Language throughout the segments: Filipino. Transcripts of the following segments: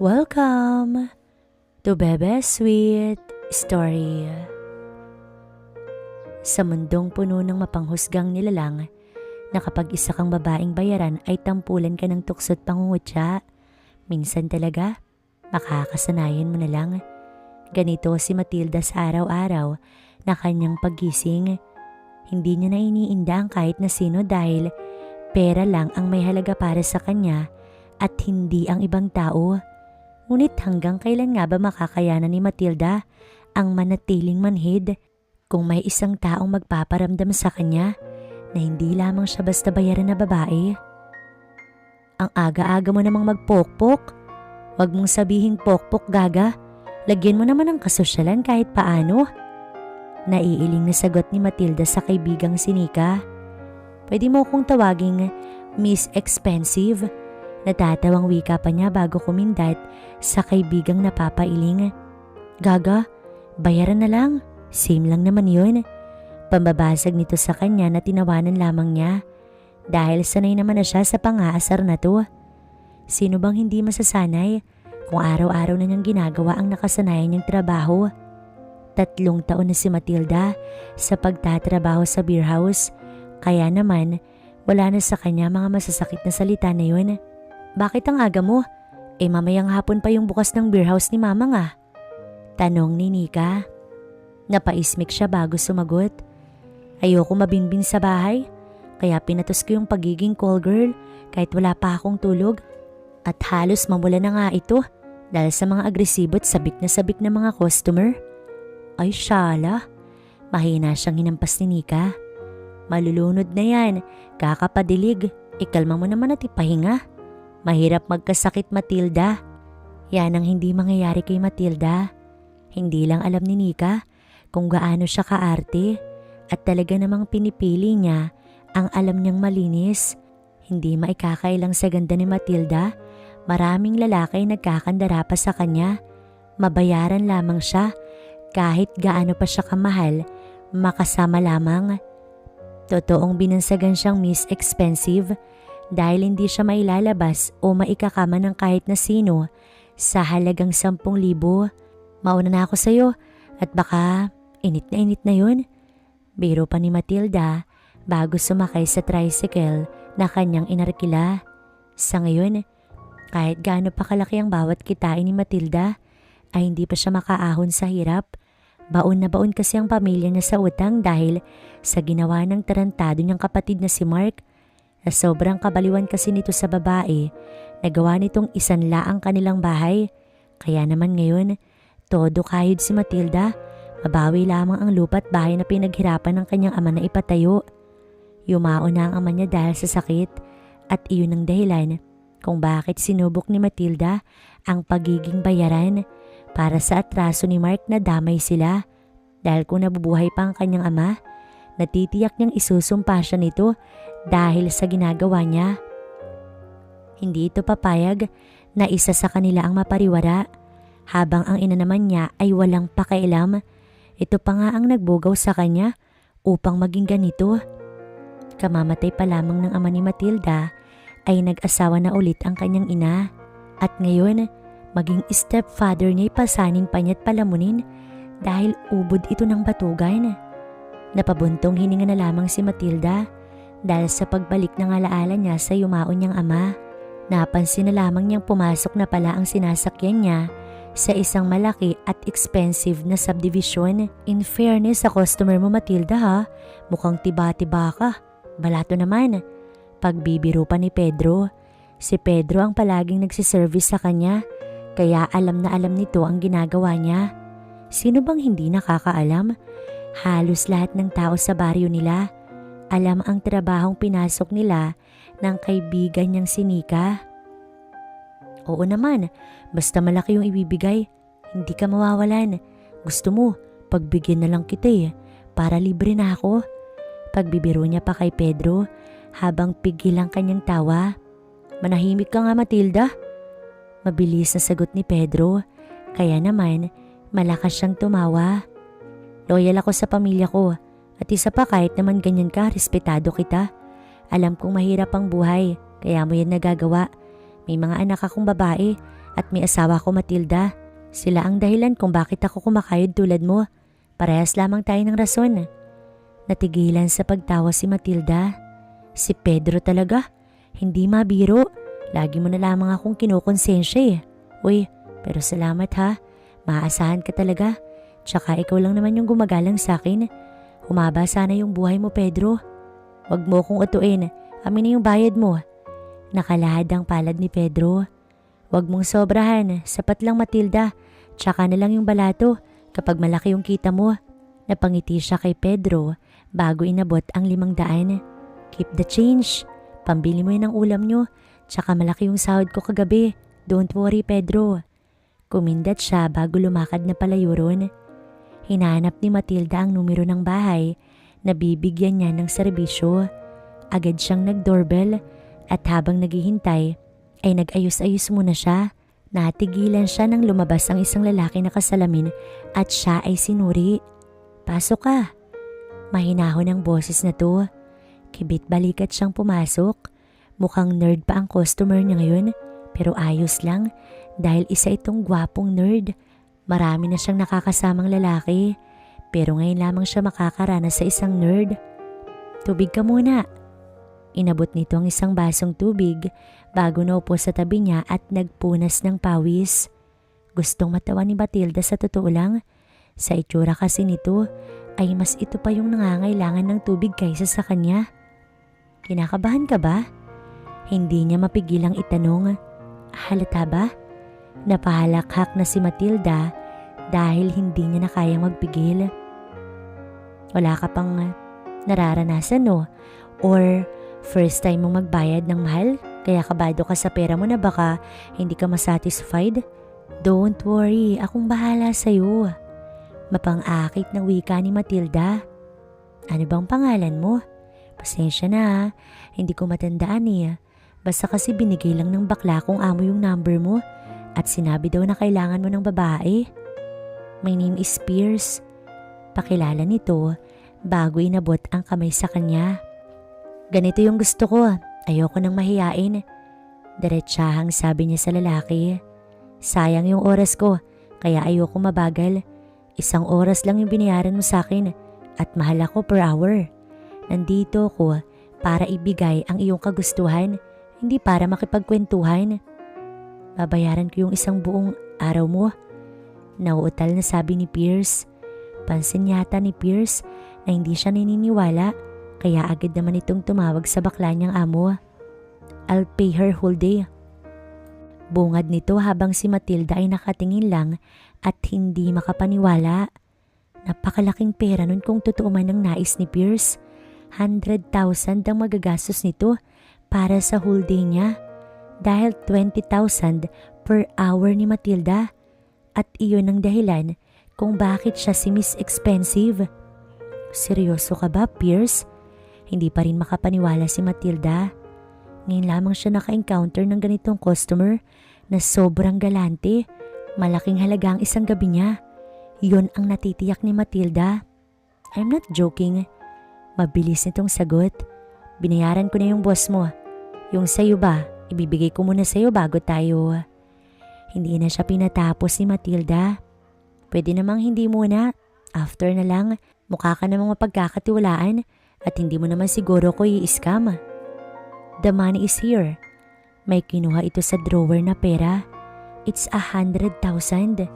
Welcome to Bebe Sweet Story. Sa mundong puno ng mapanghusgang nilalang, na kapag isa kang babaeng bayaran ay tampulan ka ng tuksot pangungutya, minsan talaga, makakasanayan mo na lang. Ganito si Matilda sa araw-araw na kanyang paggising. Hindi niya na iniinda kahit na sino dahil pera lang ang may halaga para sa kanya at hindi ang ibang tao. Ngunit hanggang kailan nga ba makakayanan ni Matilda ang manatiling manhid kung may isang taong magpaparamdam sa kanya na hindi lamang siya basta bayaran na babae? Ang aga-aga mo namang magpokpok. Huwag mong sabihing pokpok gaga. Lagyan mo naman ng kasosyalan kahit paano. Naiiling na sagot ni Matilda sa kaibigang sinika. Pwede mo kong tawaging Miss Expensive. Natatawang wika pa niya bago kumindat sa kaibigang napapailing. Gaga, bayaran na lang. Same lang naman yun. Pambabasag nito sa kanya na tinawanan lamang niya dahil sanay naman na siya sa pangaasar na to. Sino bang hindi masasanay kung araw-araw na niyang ginagawa ang nakasanayan niyang trabaho? Tatlong taon na si Matilda sa pagtatrabaho sa beer house kaya naman wala na sa kanya mga masasakit na salita na yun. Bakit ang aga mo? Eh mamayang hapon pa yung bukas ng beer house ni mama nga. Tanong ni Nika. Napaismik siya bago sumagot. Ayoko mabinbin sa bahay, kaya pinatos ko yung pagiging call girl kahit wala pa akong tulog. At halos mamula na nga ito dahil sa mga agresibo at sabik na sabik na mga customer. Ay syala, mahina siyang hinampas ni Nika. Malulunod na yan, kakapadilig, ikalma mo naman at ipahinga. Mahirap magkasakit Matilda. Yan ang hindi mangyayari kay Matilda. Hindi lang alam ni Nika kung gaano siya kaarte at talaga namang pinipili niya ang alam niyang malinis. Hindi maikakailang sa ganda ni Matilda, maraming lalaki nagkakandara pa sa kanya. Mabayaran lamang siya kahit gaano pa siya kamahal, makasama lamang. Totoong binansagan siyang Miss Expensive dahil hindi siya mailalabas o maikakama ng kahit na sino sa halagang 10,000. Mauna na ako sa'yo at baka init na init na yun. Biro pa ni Matilda bago sumakay sa tricycle na kanyang inarkila. Sa ngayon, kahit gaano pa kalaki ang bawat kitain ni Matilda, ay hindi pa siya makaahon sa hirap. Baon na baon kasi ang pamilya niya sa utang dahil sa ginawa ng tarantado niyang kapatid na si Mark. Na sobrang kabaliwan kasi nito sa babae, nagawa nitong isanla ang kanilang bahay. Kaya naman ngayon, todo kahit si Matilda, mabawi lamang ang lupa at bahay na pinaghirapan ng kanyang ama na ipatayo. Yumao na ang ama niya dahil sa sakit at iyon ang dahilan kung bakit sinubok ni Matilda ang pagiging bayaran para sa atraso ni Mark na damay sila dahil kung nabubuhay pa ang kanyang ama, natitiyak niyang isusumpa siya nito dahil sa ginagawa niya. Hindi ito papayag na isa sa kanila ang mapariwara habang ang ina naman niya ay walang pakialam. Ito pa nga ang nagbugaw sa kanya upang maging ganito. Kamamatay pa lamang ng ama ni Matilda ay nag-asawa na ulit ang kanyang ina at ngayon maging stepfather niya pasanin pa niya at palamunin dahil ubod ito ng batugan. Napabuntong hininga na lamang si Matilda dahil sa pagbalik ng alaala niya sa yumaon niyang ama. Napansin na lamang niyang pumasok na pala ang sinasakyan niya sa isang malaki at expensive na subdivision. In fairness sa customer mo Matilda ha, mukhang tiba-tiba ka. Balato naman. Pagbibiro pa ni Pedro. Si Pedro ang palaging nagsiservice sa kanya kaya alam na alam nito ang ginagawa niya. Sino bang hindi nakakaalam? Halos lahat ng tao sa baryo nila alam ang trabahong pinasok nila ng kaibigan niyang sinika. Oo naman, basta malaki yung ibibigay, hindi ka mawawalan. Gusto mo, pagbigyan na lang kita eh, para libre na ako. Pagbibiro niya pa kay Pedro habang pigil ang kanyang tawa. Manahimik ka nga Matilda. Mabilis na sagot ni Pedro, kaya naman malakas siyang tumawa. Loyal ako sa pamilya ko at isa pa kahit naman ganyan ka, respetado kita. Alam kong mahirap ang buhay, kaya mo yan nagagawa. May mga anak akong babae At may asawa ko Matilda. Sila ang dahilan kung bakit ako kumakayod tulad mo. Parehas lamang tayo ng rason. Natigilan sa pagtawa si Matilda. Si Pedro talaga. Hindi mabiro. Lagi mo na lamang akong kinukonsensya eh. Uy, pero salamat ha. Maaasahan ka talaga. Tsaka ikaw lang naman yung gumagalang sa akin. Humaba sana yung buhay mo, Pedro. Huwag mo akong utuin. Amin na yung bayad mo. Nakalahad ang palad ni Pedro. Huwag mong sobrahan. Sapat lang Matilda. Tsaka na lang yung balato kapag malaki yung kita mo. Napangiti siya kay Pedro bago inabot ang limang daan. Keep the change. Pambili mo yun ng ulam nyo. Tsaka malaki yung sahod ko kagabi. Don't worry, Pedro. Kumindat siya bago lumakad na palayo ron. Hinahanap ni Matilda ang numero ng bahay na bibigyan niya ng serbisyo. Agad siyang nag-doorbell at habang naghihintay ay nag-ayos-ayos muna siya. Natigilan siya nang lumabas ang isang lalaki na kasalamin at siya ay sinuri. Pasok ka. Mahinahon ang boses na to. Kibit balikat siyang pumasok. Mukhang nerd pa ang customer niya ngayon pero ayos lang dahil isa itong gwapong nerd. Marami na siyang nakakasamang lalaki pero ngayon lamang siya makakaranas sa isang nerd. Tubig ka muna. Inabot nito ang isang basong tubig bago naupo sa tabi niya at nagpunas ng pawis. Gustong matawa ni Batilda sa totoo lang. Sa itsura kasi nito ay mas ito pa yung nangangailangan ng tubig kaysa sa kanya. Kinakabahan ka ba? Hindi niya mapigilang itanong. Halata ba? Napahalakhak na si Matilda dahil hindi niya na kayang magpigil. Wala ka pang nararanasan no? Or first time mong magbayad ng mahal? Kaya kabado ka sa pera mo na baka hindi ka masatisfied? Don't worry, akong bahala sa'yo. Mapang-akit ng wika ni Matilda. Ano bang pangalan mo? Pasensya na ha, hindi ko matandaan eh. Basta kasi binigay lang ng bakla kong amo yung number mo at sinabi daw na kailangan mo ng babae. My name is Pierce. Pakilala nito bago inabot ang kamay sa kanya. Ganito yung gusto ko, ayoko nang mahiyain. Diretsahang sabi niya sa lalaki. Sayang yung oras ko, kaya ayoko mabagal. Isang oras lang yung binayaran mo sa akin at mahal ako per hour. Nandito ako para ibigay ang iyong kagustuhan, hindi para makipagkwentuhan. Babayaran ko yung isang buong araw mo. Nauutal na sabi ni Pierce. Pansin yata ni Pierce na hindi siya naniniwala kaya agad naman itong tumawag sa bakla niyang amo. I'll pay her whole day. Bungad nito habang si Matilda ay nakatingin lang at hindi makapaniwala. Napakalaking pera nun kung totoo man ang nais ni Pierce. 100,000 ang magagastos nito para sa whole day niya dahil 20,000 per hour ni Matilda at iyon ang dahilan kung bakit siya si Miss Expensive. Seryoso ka ba, Pierce? Hindi pa rin makapaniwala si Matilda. Ngayon lamang siya naka-encounter ng ganitong customer na sobrang galante. Malaking halaga ang isang gabi niya. Yun ang natitiyak ni Matilda. I'm not joking. Mabilis nitong sagot. Binayaran ko na yung boss mo. Yung sayo ba, ibibigay ko muna sayo bago tayo. Hindi na siya pinatapos ni Matilda. Pwede namang hindi muna. After na lang, mukha ka namang mapagkakatiwalaan at hindi mo naman siguro ko i-scam. The money is here. May kinuha ito sa drawer na pera. It's a hundred thousand.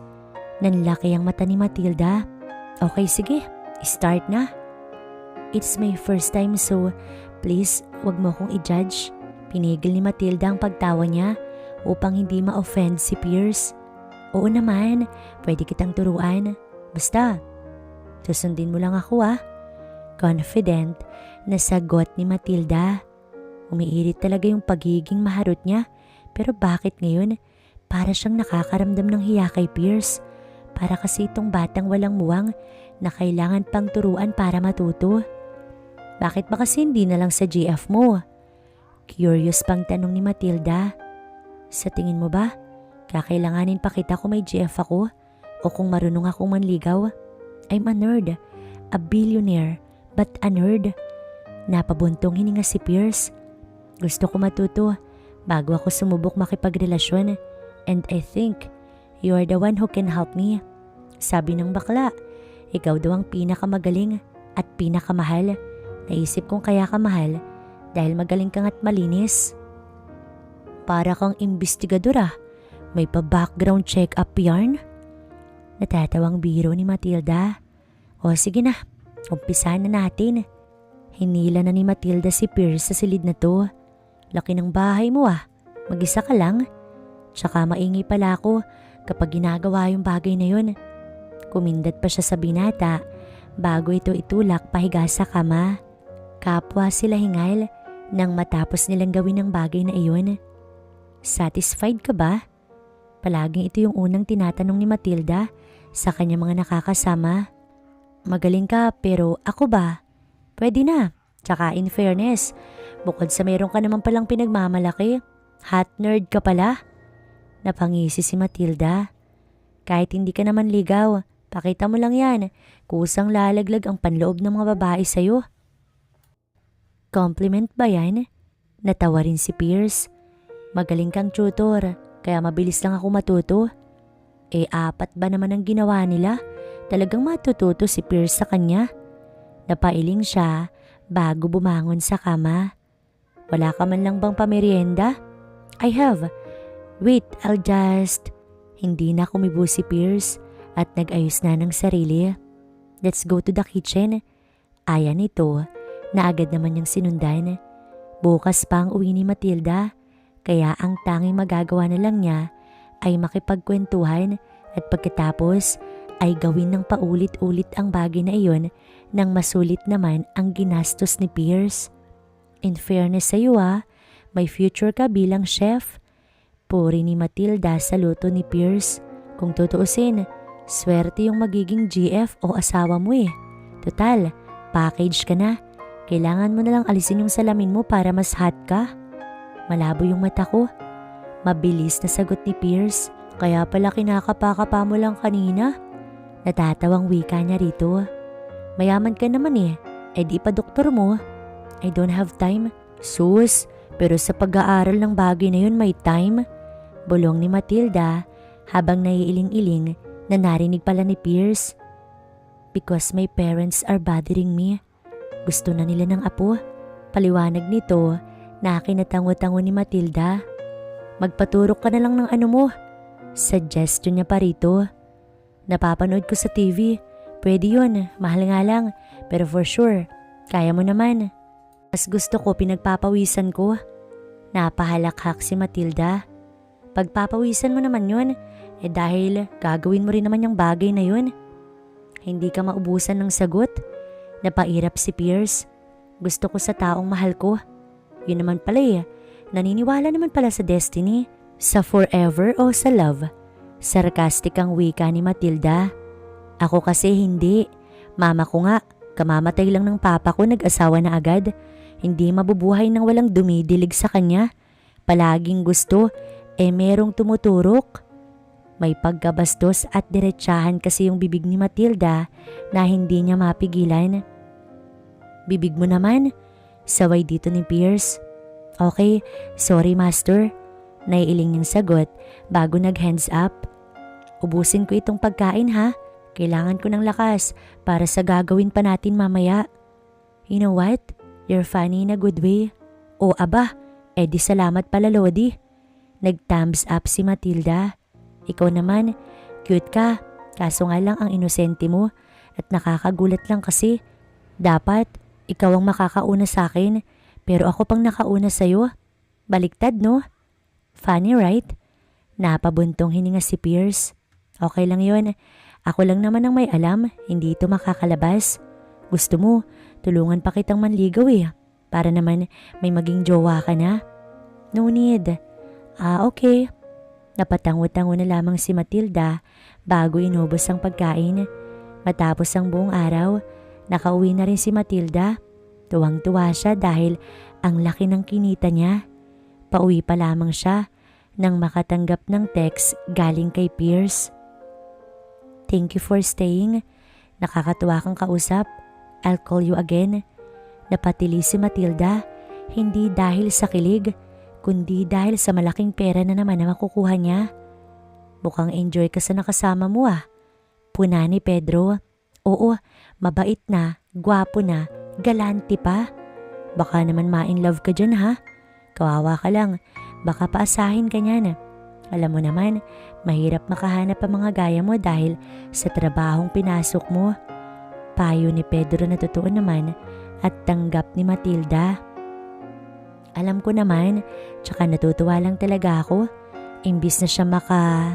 Nanlaki ang mata ni Matilda. Okay, sige. Start na. It's my first time so please wag mo akong i-judge. Pinigil ni Matilda ang pagtawa niya upang hindi ma-offend si Pierce. Oo naman, pwede kitang turuan. Basta, susundin mo lang ako ah. Confident na sagot ni Matilda. Umiirit talaga yung pagiging maharot niya. Pero bakit ngayon? Para siyang nakakaramdam ng hiya kay Pierce. Para kasi itong batang walang muwang na kailangan pang turuan para matuto. Bakit ba kasi hindi na lang sa GF mo? Curious pang tanong ni Matilda. Sa tingin mo ba, kakailanganin pa kita kung may GF ako o kung marunong akong manligaw? I'm a nerd, a billionaire, but a nerd. Napabuntong hininga si Pierce. Gusto ko matuto bago ako sumubok makipagrelasyon. And I think you are the one who can help me. Sabi ng bakla, ikaw daw ang pinakamagaling at pinakamahal. Naisip kong kaya ka mahal dahil magaling kang at malinis. Para kang imbestigador ah. May pa-background check-up yarn? Natatawang biro ni Matilda. O sige na, umpisahan na natin. Hinila na ni Matilda si Pierce sa silid na to. Laki ng bahay mo ah. Mag-isa ka lang. Tsaka maingay pala ako kapag ginagawa yung bagay na yun. Kumindat pa siya sa binata bago ito itulak pahiga sa kama. Kapwa sila hingal nang matapos nilang gawin ang bagay na iyon. Satisfied ka ba? Palaging ito yung unang tinatanong ni Matilda sa kanyang mga nakakasama. Magaling ka pero ako ba? Pwede na. Tsaka in fairness, bukod sa meron ka naman palang pinagmamalaki, hot nerd ka pala. Napangisi si Matilda. Kahit hindi ka naman ligaw, pakita mo lang yan. Kusang lalaglag ang panloob ng mga babae sa'yo. Compliment ba yan? Natawa rin si Pierce. Magaling kang tutor, kaya mabilis lang ako matuto. Eh apat ba naman ang ginawa nila? Talagang matututo si Pierce sa kanya. Napailing siya bago bumangon sa kama. Wala ka man lang bang pamerienda? I have. Wait, I'll just... Hindi na kumibo si Pierce at nag-ayos na ng sarili. Let's go to the kitchen. Aya nito na agad naman niyang sinundan. Bukas pa ang uwi ni Matilda kaya ang tanging magagawa na lang niya ay makipagkwentuhan at pagkatapos ay gawin ng paulit-ulit ang bagay na iyon nang masulit naman ang ginastos ni Pierce. In fairness sa iyo ah, may future ka bilang chef. Puri ni Matilda sa luto ni Pierce. Kung tutuusin, swerte yung magiging GF o asawa mo eh. Total, package ka na. Kailangan mo na lang alisin yung salamin mo para mas hot ka. Malabo yung mata ko. Mabilis na sagot ni Pierce. Kaya pala kinakapakapa mo lang kanina. Natatawang wika niya rito. Mayaman ka naman eh. Eh di pa doktor mo. I don't have time. Sus, pero sa pag-aaral ng bagay na yun may time. Bulong ni Matilda habang naiiling-iling na narinig pala ni Pierce. Because my parents are bothering me. Gusto na nila ng apo. Paliwanag nito na kinatango-tango ni Matilda. Magpaturok ka na lang ng ano mo. Suggestion niya pa rito. Napapanood ko sa TV. Pwede yun, mahal nga lang. Pero for sure, kaya mo naman. Mas gusto ko pinagpapawisan ko. Napahalakhak si Matilda. Pagpapawisan mo naman yun, eh dahil gagawin mo rin naman yung bagay na yun. Hindi ka maubusan ng sagot. Napairap si Pierce. Gusto ko sa taong mahal ko. Yun naman pala eh. Naniniwala naman pala sa destiny. Sa forever o sa love. Sarcastic ang wika ni Matilda. Ako kasi hindi. Mama ko nga, kamamatay lang ng papa ko nag-asawa na agad. Hindi mabubuhay nang walang dumidilig sa kanya. Palaging gusto, eh merong tumuturok. May pagkabastos at diretsahan kasi yung bibig ni Matilda na hindi niya mapigilan. Bibig mo naman, saway dito ni Pierce. Okay, sorry master. Naiiling niyang sagot bago nag-hands up. Ubusin ko itong pagkain ha. Kailangan ko ng lakas para sa gagawin pa natin mamaya. You know what? You're funny in a good way. O aba, edi salamat pala Lodi. Nag-thumbs up si Matilda. Ikaw naman, cute ka. Kaso nga lang ang inosente mo at nakakagulat lang kasi. Dapat, ikaw ang makakauna sa akin pero ako pang nakauna sa'yo. Baliktad no? Funny right? Napabuntong hininga si Pierce. Okay lang yon. Ako lang naman ang may alam, hindi ito makakalabas. Gusto mo, tulungan pa kitang manligaw eh. Para naman may maging jowa ka na. No need. Ah, okay. Napatango-tango na lamang si Matilda bago inubos ang pagkain. Matapos ang buong araw, nakauwi na rin si Matilda. Tuwang-tuwa siya dahil ang laki ng kinita niya. Pauwi pa lamang siya nang makatanggap ng text galing kay Pierce. Thank you for staying. Nakakatuwa kang kausap. I'll call you again. Napatili si Matilda, hindi dahil sa kilig, kundi dahil sa malaking pera na naman na makukuha niya. Mukhang enjoy ka sa nakasama mo ah. Puna ni Pedro. Oo, mabait na, gwapo na, galante pa. Baka naman ma-in love ka dyan ha. Kawawa ka lang, baka paasahin ka niyan. Alam mo naman, mahirap makahanap ang mga gaya mo dahil sa trabahong pinasok mo. Payo ni Pedro na totoo naman at tanggap ni Matilda. Alam ko naman, tsaka natutuwa lang talaga ako. Imbis na siya maka...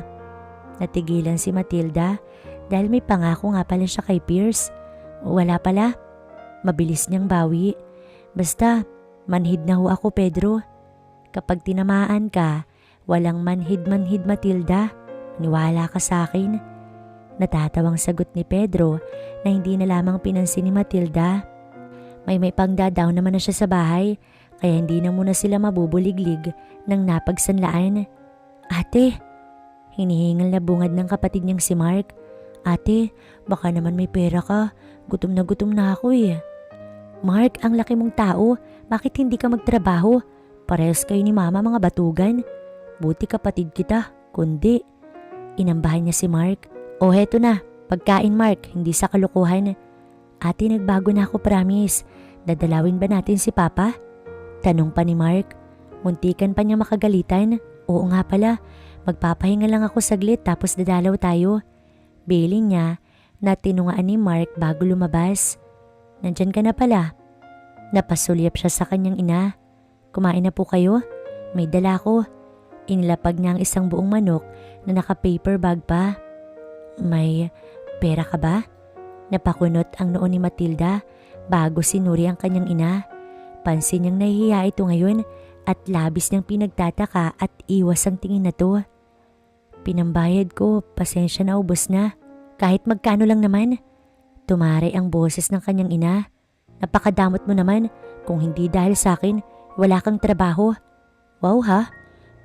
Natigilan si Matilda dahil may pangako nga pala siya kay Pierce. Wala pala. Mabilis niyang bawi. Basta, manhid na ho ako Pedro. Kapag tinamaan ka, walang manhid-manhid Matilda. Niwala ka sa akin. Natatawang sagot ni Pedro na hindi na lamang pinansin ni Matilda. May may pangdadaw naman na siya sa bahay kaya hindi na muna sila mabubuliglig ng napagsanlaan. Ate, hinihingal na bungad ng kapatid niyang si Mark. Ate, baka naman may pera ka. Gutom na gutom na ako eh. Mark, ang laki mong tao. Bakit hindi ka magtrabaho? Parehas kayo ni mama mga batugan. Buti kapatid kita, kundi. Inambahan niya si Mark. O heto na, pagkain Mark, hindi sa kalukuhan. Ate, nagbago na ako promise. Dadalawin ba natin si Papa? Tanong pa ni Mark. Muntikan pa niya makagalitan. Oo nga pala, magpapahinga lang ako saglit tapos dadalaw tayo. Biling niya na tinungaan ni Mark bago lumabas. Nandyan ka na pala. Napasulyap siya sa kanyang ina. Kumain na po kayo? May dala ko. Inilapag niya ang isang buong manok na naka-paper bag pa. May pera ka ba? Napakunot ang noon ni Matilda bago sinuri ang kanyang ina. Pansin niyang nahihiya ito ngayon at labis niyang pinagtataka at iwas ang tingin na to. Pinambayad ko, pasensya na ubos na. Kahit magkano lang naman. Tumari ang boses ng kanyang ina. Napakadamot mo naman. Kung hindi dahil sa akin, wala kang trabaho. Wow ha?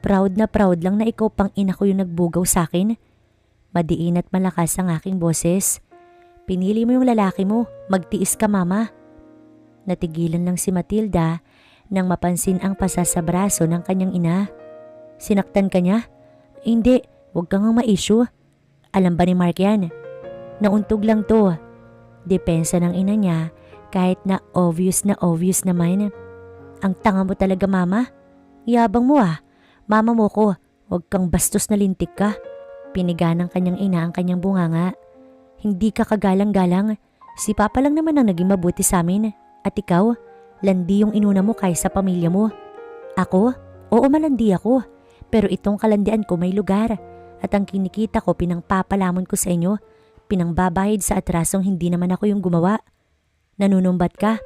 Proud na proud lang na ikaw pang ina ko yung nagbugaw sa akin. Madiin at malakas ang aking boses. Pinili mo yung lalaki mo, magtiis ka mama. Natigilan lang si Matilda nang mapansin ang pasa sa braso ng kanyang ina. Sinaktan ka niya? Hindi, huwag kang ma-issue. Alam ba ni Mark yan? Nauntog lang to. Depensa ng ina niya kahit na obvious na obvious naman. Ang tanga mo talaga mama. Yabang mo ah. Mama mo ko, huwag kang bastos na lintik ka. Piniga ng kanyang ina ang kanyang bunganga. Hindi ka kagalang-galang. Si Papa lang naman ang naging mabuti sa amin. At ikaw, landi yung inuna mo kaysa pamilya mo. Ako? Oo malandi ako. Pero itong kalandian ko may lugar. At ang kinikita ko pinangpapalamon ko sa inyo. Pinangbabayad sa atrasong hindi naman ako yung gumawa. Nanunumbat ka?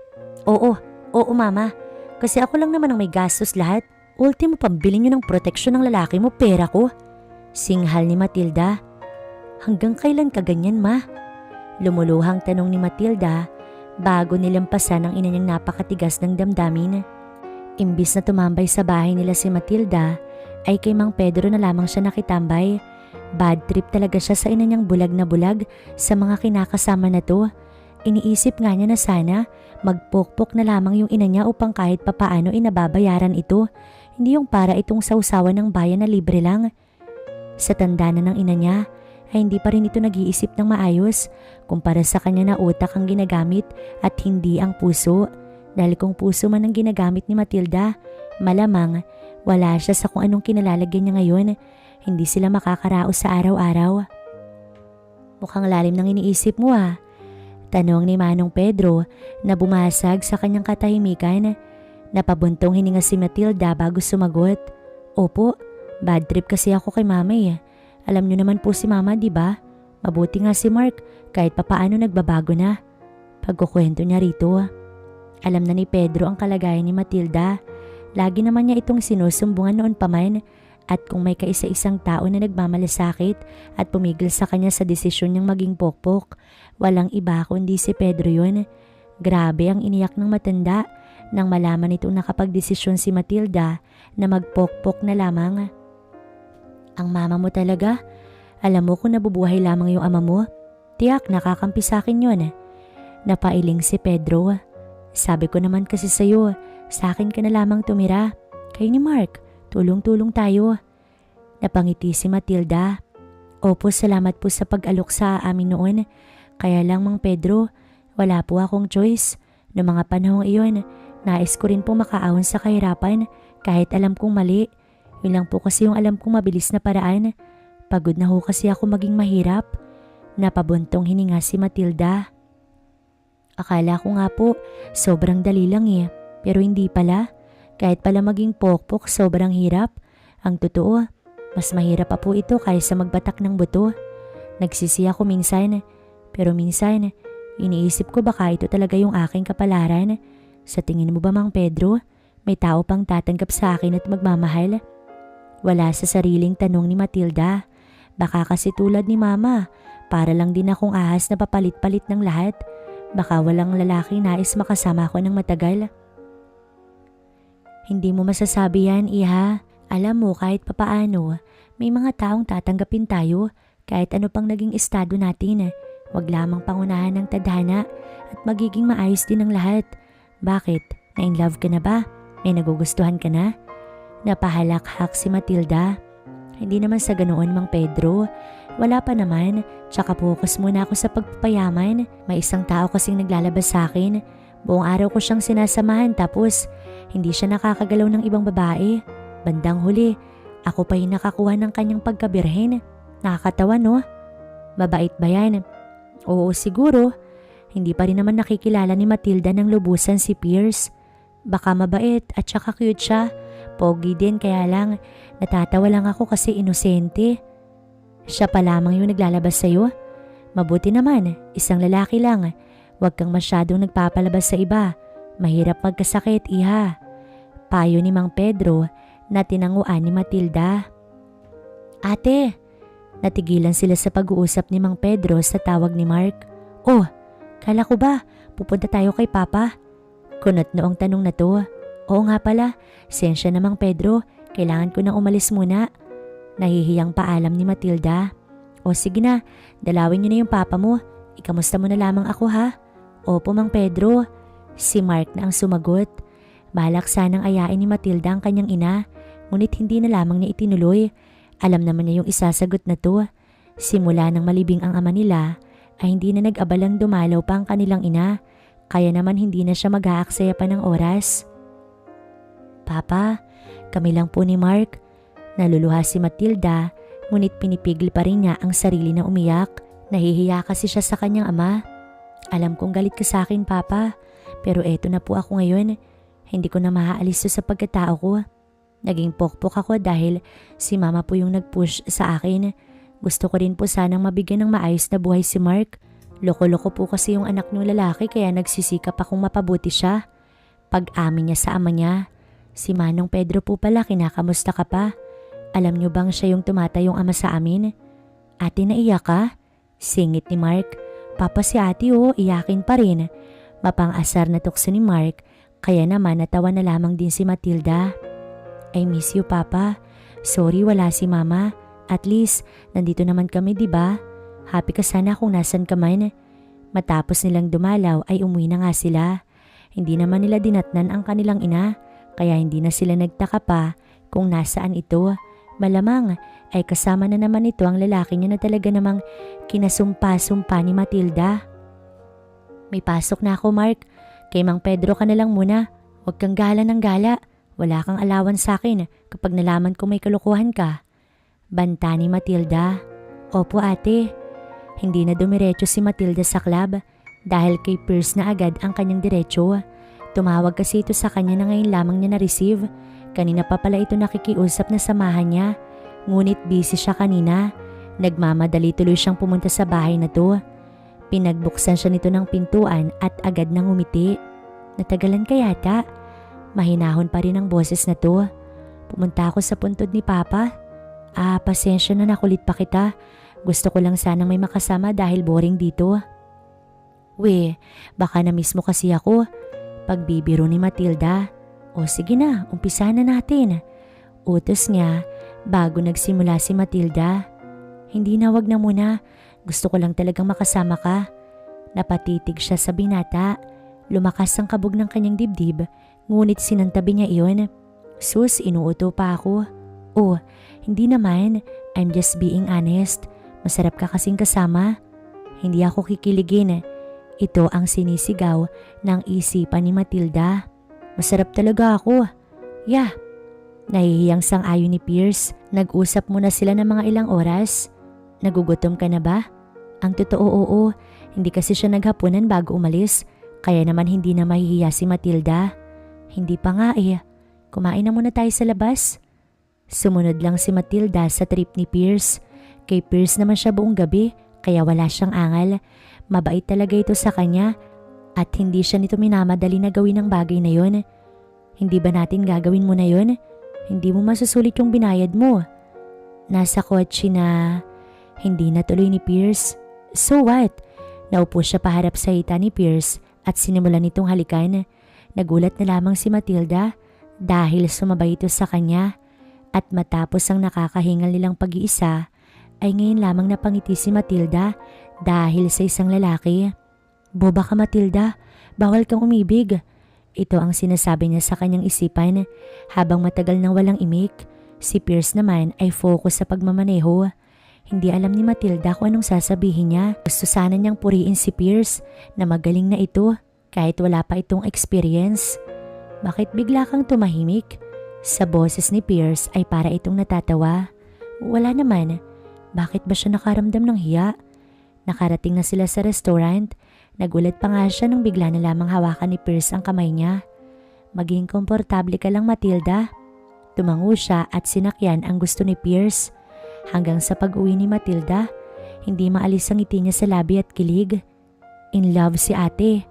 Oo, oo mama. Kasi ako lang naman ang may gastos lahat. Ultimo pambili nyo ng proteksyon ng lalaki mo, pera ko. Singhal ni Matilda. Hanggang kailan ka ganyan ma? Lumuluhang tanong ni Matilda bago nilampasan ang ina niyang napakatigas ng damdamin. Imbis na tumambay sa bahay nila si Matilda, ay kay Mang Pedro na lamang siya nakitambay. Bad trip talaga siya sa ina niyang bulag na bulag sa mga kinakasama na to. Iniisip nga niya na sana magpokpok na lamang yung ina niya upang kahit papaano inababayaran ito. Hindi yung para itong sausawan ng bayan na libre lang. Sa tanda na ng ina niya, ay hindi pa rin ito nag-iisip ng maayos kumpara sa kanya na utak ang ginagamit at hindi ang puso. Dahil kung puso man ang ginagamit ni Matilda, malamang wala siya sa kung anong kinalalagyan niya ngayon. Hindi sila makakaraos sa araw-araw. Mukhang lalim ng iniisip mo ah. Tanong ni Manong Pedro na bumasag sa kanyang katahimikan. Napabuntong hininga si Matilda bago sumagot. Opo, bad trip kasi ako kay mama eh. Alam niyo naman po si mama, di ba? Mabuti nga si Mark kahit papaano nagbabago na. Pagkukwento niya rito. Alam na ni Pedro ang kalagayan ni Matilda. Lagi naman niya itong sinusumbungan noon pa man at kung may kaisa-isang tao na nagmamalasakit at pumigil sa kanya sa desisyon niyang maging pokpok, walang iba kundi si Pedro yun. Grabe ang iniyak ng matanda nang malaman itong nakapagdesisyon si Matilda na magpokpok na lamang. Ang mama mo talaga? Alam mo kung nabubuhay lamang yung ama mo? Tiyak, nakakampi sa akin yun. Napailing si Pedro. Sabi ko naman kasi sa'yo, sa akin ka na lamang tumira. Kay ni Mark, tulong-tulong tayo. Napangiti si Matilda. Opo, salamat po sa pag-alok sa amin noon. Kaya lang, Mang Pedro, wala po akong choice. Noong mga panahong iyon, nais ko rin po makaahon sa kahirapan kahit alam kong mali. Yun lang po kasi yung alam kong mabilis na paraan. Pagod na ho kasi ako maging mahirap. Napabuntong hininga si Matilda. Akala ko nga po, sobrang dali lang eh. Pero hindi pala. Kahit pala maging pokpok, sobrang hirap. Ang totoo, mas mahirap pa po ito kaysa magbatak ng buto. Nagsisi ako minsan, pero minsan, iniisip ko baka ito talaga yung aking kapalaran. Sa tingin mo ba Mang Pedro, may tao pang tatanggap sa akin at magmamahal? Wala sa sariling tanong ni Matilda. Baka kasi tulad ni Mama, para lang din akong ahas na papalit-palit ng lahat. Baka walang lalaki nais makasama ko ng matagal. Hindi mo masasabi yan, Iha. Alam mo kahit papaano, may mga taong tatanggapin tayo kahit ano pang naging estado natin. Huwag lamang pangunahan ng tadhana at magiging maayos din ang lahat. Bakit? Na in love ka na ba? May nagugustuhan ka na? Napahalakhak si Matilda. Hindi naman sa ganoon, Mang Pedro. Wala pa naman, tsaka focus muna ako sa pagpapayaman. May isang tao kasing naglalabas sa akin. Buong araw ko siyang sinasamahan tapos hindi siya nakakagalaw ng ibang babae. Bandang huli, ako pa yung nakakuha ng kanyang pagkabirhen. Nakakatawa no? Mabait ba yan? Oo siguro. Hindi pa rin naman nakikilala ni Matilda ng lubusan si Pierce. Baka mabait at saka cute siya. Pogi din kaya lang natatawa lang ako kasi inosente. Siya pa lamang yung naglalabas sa'yo. Mabuti naman, isang lalaki lang. Huwag kang masyadong nagpapalabas sa iba. Mahirap magkasakit, iha. Payo ni Mang Pedro na tinanguan ni Matilda. Ate, natigilan sila sa pag-uusap ni Mang Pedro sa tawag ni Mark. Oh, kala ko ba pupunta tayo kay Papa? Kunot noong tanong na to. Oo nga pala, sensya na Mang Pedro, kailangan ko nang umalis muna. Nahihiyang paalam ni Matilda. O sige na, dalawin niyo na yung papa mo. Ikamusta mo na lamang ako ha? Opo Mang Pedro. Si Mark na ang sumagot. Balak sanang ayain ni Matilda ang kanyang ina, ngunit hindi na lamang niya itinuloy. Alam naman niya yung isasagot na to. Simula nang malibing ang ama nila, ay hindi na nag-abalang dumalaw pa ang kanilang ina, kaya naman hindi na siya mag-aaksaya pa ng oras. Papa, kami lang po ni Mark. Naluluha si Matilda, ngunit pinipigil pa rin niya ang sarili na umiyak. Nahihiya kasi siya sa kanyang ama. Alam kong galit ka sa akin, Papa, pero eto na po ako ngayon. Hindi ko na maaalis to sa pagkatao ko. Naging pokpok ako dahil si mama po yung nag-push sa akin. Gusto ko rin po sanang mabigyan ng maayos na buhay si Mark. Loko-loko po kasi yung anak ng lalaki kaya nagsisikap akong mapabuti siya. Pag-amin niya sa ama niya. Si Manong Pedro po pala kinakamusta ka pa? Alam niyo bang siya yung tumatayong ama sa amin? Ate naiyak ka? Singit ni Mark. Papa si ate oh, iyakin pa rin. Mapang-asar na tukso ni Mark kaya naman natawa na lamang din si Matilda. I miss you Papa. Sorry wala si Mama. At least nandito naman kami 'di ba? Happy ka sana kung nasan ka man. Matapos nilang dumalaw ay umuwi na nga sila. Hindi naman nila dinatnan ang kanilang ina kaya hindi na sila nagtaka pa kung nasaan ito. Malamang ay kasama na naman ito ang lalaki niya na talaga namang kinasumpa-sumpa ni Matilda. May pasok na ako Mark. Kay Mang Pedro ka na lang muna. Huwag kang gala ng gala. Wala kang alawan sa akin kapag nalaman ko may kalukuhan ka. Banta ni Matilda. Opo ate. Hindi na dumiretso si Matilda sa club dahil kay Pierce na agad ang kanyang diretso. Tumawag kasi ito sa kanya na ngayon lamang niya na-receive. Kanina pa pala ito nakikiusap na samahan niya. Ngunit busy siya kanina. Nagmamadali tuloy siyang pumunta sa bahay na to. Pinagbuksan siya nito ng pintuan at agad nang umiti. Natagalan ka yata. Mahinahon pa rin ang boses na to. Pumunta ako sa puntod ni Papa. Ah, pasensya na nakulit pa kita. Gusto ko lang sanang may makasama dahil boring dito. We, baka na-miss mo kasi ako. Pagbibiro ni Matilda. O sige na, umpisa na natin. Utos niya bago nagsimula si Matilda. Hindi na wag na muna. Gusto ko lang talagang makasama ka. Napatitig siya sa binata. Lumakas ang kabog ng kanyang dibdib, ngunit sinantabi niya iyon. Sus, inuuto pa ako. Oh, hindi naman. I'm just being honest. Masarap ka kasing kasama. Hindi ako kikiligin. Ito ang sinisigaw ng isipan ni Matilda. Masarap talaga ako. Yeah. Nahihiyang sang-ayon ni Pierce. Nag-usap muna sila ng mga ilang oras. Nagugutom ka na ba? Ang totoo oo. Hindi kasi siya naghapunan bago umalis. Kaya naman hindi na mahihiya si Matilda. Hindi pa nga eh. Kumain na muna tayo sa labas. Sumunod lang si Matilda sa trip ni Pierce. Kay Pierce naman siya buong gabi kaya wala siyang angal. Mabait talaga ito sa kanya at hindi siya nito minamadali na gawin ang bagay na yon. Hindi ba natin gagawin mo na yon? Hindi mo masusulit yung binayad mo. Nasa kotse na hindi natuloy ni Pierce. So what? Naupo siya paharap sa hita ni Pierce at sinimulan nitong halikan. Nagulat na lamang si Matilda dahil sumabay ito sa kanya at matapos ang nakakahingal nilang pag-iisa ay ngayon lamang napangiti si Matilda dahil sa isang lalaki. Boba ka Matilda, bawal kang umibig. Ito ang sinasabi niya sa kanyang isipan habang matagal nang walang imik. Si Pierce naman ay focus sa pagmamaneho. Hindi alam ni Matilda kung anong sasabihin niya. Gusto sana niyang puriin si Pierce na magaling na ito kahit wala pa itong experience. Bakit bigla kang tumahimik? Sa boses ni Pierce ay para itong natatawa. Wala naman. Bakit ba siya nakaramdam ng hiya? Nakarating na sila sa restaurant. Nagulat pa nga siya nung bigla na lamang hawakan ni Pierce ang kamay niya. Maging komportable ka lang Matilda. Tumango siya at sinakyan ang gusto ni Pierce. Hanggang sa pag-uwi ni Matilda, hindi maalis ang ngiti niya sa labi at kilig. In love si ate.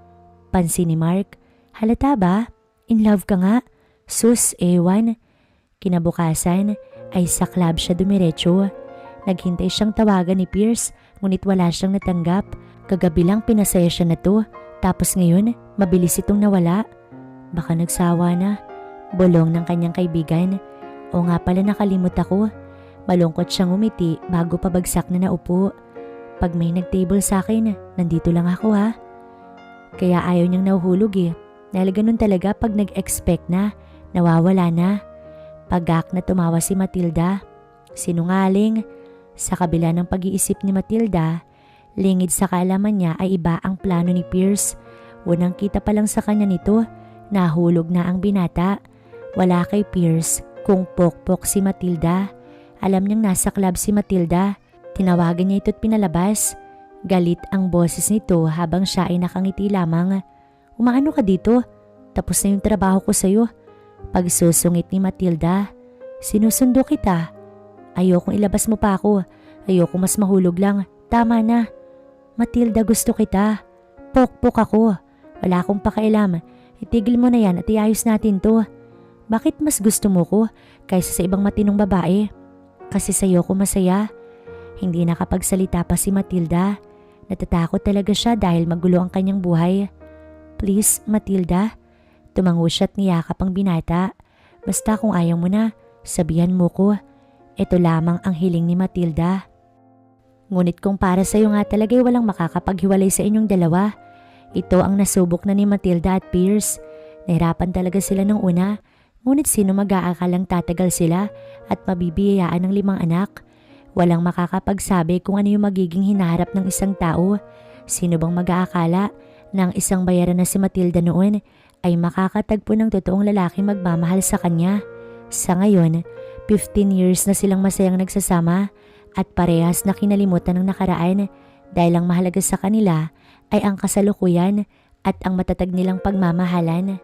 Pansin ni Mark. Halata ba? In love ka nga? Sus, ewan. Kinabukasan ay sa club siya dumiretso. Naghintay siyang tawagan ni Pierce ngunit wala siyang natanggap. Kagabi lang pinasaya siya na to tapos ngayon mabilis itong nawala. Baka nagsawa na. Bulong ng kanyang kaibigan. O nga pala nakalimot ako. Malungkot siyang umiti bago pabagsak na naupo. Pag may nag-table sa akin, nandito lang ako ha. Kaya ayaw niyang nahuhulog eh. Dahil ganun talaga pag nag-expect na, nawawala na. Pagak na tumawa si Matilda. Sinungaling. Sa kabila ng pag-iisip ni Matilda, lingid sa kaalaman niya ay iba ang plano ni Pierce. Unang kita pa lang sa kanya nito, nahulog na ang binata. Wala kay Pierce kung pokpok si Matilda. Alam niyang nasa club si Matilda. Tinawagan niya ito't pinalabas. Galit ang boses nito habang siya ay nakangiti lamang. Umaano ka dito? Tapos na yung trabaho ko sa'yo. Pagsusungit ni Matilda. Sinusundo kita. Ayokong ilabas mo pa ako. Ayoko mas mahulog lang. Tama na. Matilda gusto kita. Pokpok ako. Wala akong pakialam. Itigil mo na yan at iayos natin to. Bakit mas gusto mo ko kaysa sa ibang matinong babae? Kasi sa'yo ko masaya. Hindi nakapagsalita pa si Matilda. Natatakot talaga siya dahil magulo ang kanyang buhay. Please, Matilda. Tumango siya at niyakap ang binata. Basta kung ayaw mo na, sabihan mo ko. Ito lamang ang hiling ni Matilda. Ngunit kung para sa iyo nga talaga ay walang makakapaghiwalay sa inyong dalawa. Ito ang nasubok na ni Matilda at Pierce. Nahirapan talaga sila nung una. Ngunit sino mag-aakalang tatagal sila at mabibiyayaan ng limang anak? Walang makakapagsabi kung ano yung magiging hinaharap ng isang tao. Sino bang mag-aakala ng isang bayaran na si Matilda noon ay makakatagpo ng totoong lalaki magmamahal sa kanya? Sa ngayon, 15 years na silang masayang nagsasama at parehas na kinalimutan ng nakaraan dahil ang mahalaga sa kanila ay ang kasalukuyan at ang matatag nilang pagmamahalan.